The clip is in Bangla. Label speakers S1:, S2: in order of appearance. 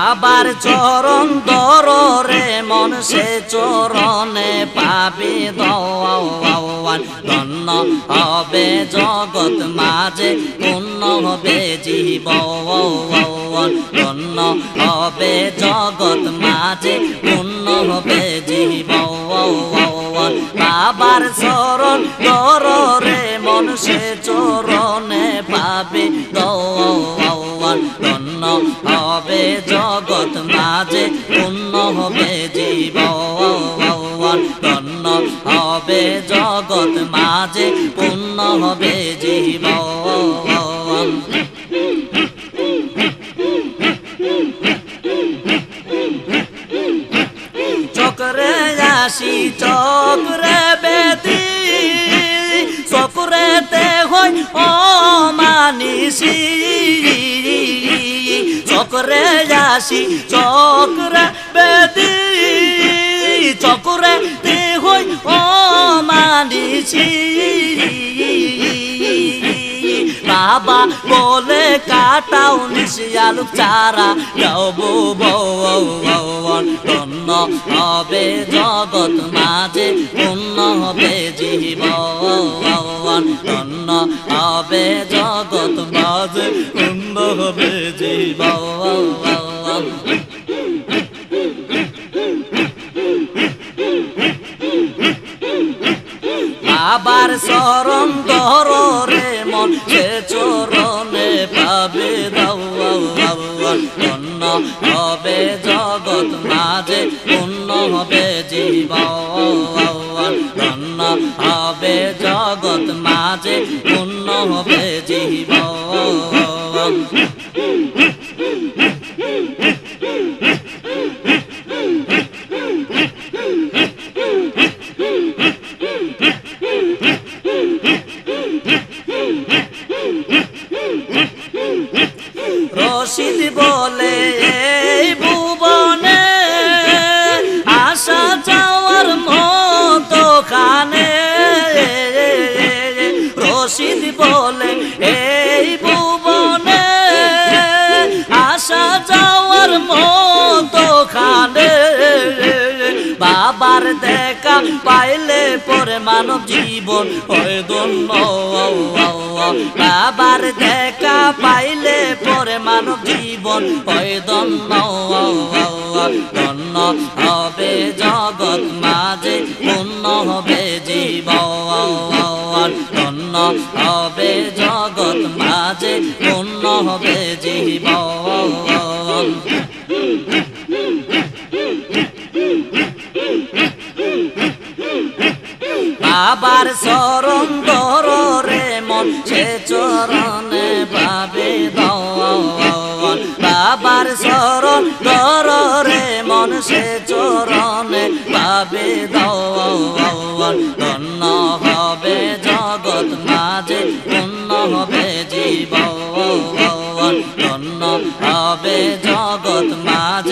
S1: বাবার চরণ দররে মন সে চরণে পাবি দওয়ান ধন্য হবে জগৎ মাঝে পূর্ণ হবে জীব ধন্য হবে জগৎ মাঝে পূর্ণ হবে জীব বাবার চরণ দররে মন সে চরণে পাবি ধন্য হবে জগৎ মাঝে পূর্ণ হবে জীব। ধন্য হবে জগৎ মাঝে পূর্ণ হবে জীব। চক্রে আসি, চক্রে বেদি। চক্রেতে হই ও মানিসি চক্রে আসি চক্রে বেদি চক্রেতে হই ও মানিসি। বাবা বলে, কাটাও নিশিয়ালু চারা যাব ধন্য হবে জগৎ মাঝে পূর্ণ হবে জীব ধন্য হবে জগৎ মাঝে পূর্ণ হবে জীব বাবার চরণ দরে মন, সে চরণে পাবে ধন্য হবে জগৎ মাঝে পূর্ণ হবে জীব ধন্য হবে জগৎ মাঝে পূর্ণ হবে জীব রশিদ বলে ভুবনে আসা যাওয়ার মতো খানে রশিদ বলে এই খানে। বাবার দেখা পাইলে পরে মানব জীবন হয় ধন্য। বাবার দেখা পাইলে পরে মানব জীবন হয় ধন্য। হবে জগৎ, মাঝে পূর্ণ হবে জীবন। ধন্য হবে জগৎ, মাঝে পূর্ণ হবে জীবন। বাবার চরণ দরে মন, সে চরণে পাবে দওয়ান বাবার চরণ দরে মন, সে চরণে পাবে দওয়ান ধন্য হবে জগৎ মাঝে পূর্ণ হবে জীব ধন্য হবে জগৎ মাঝে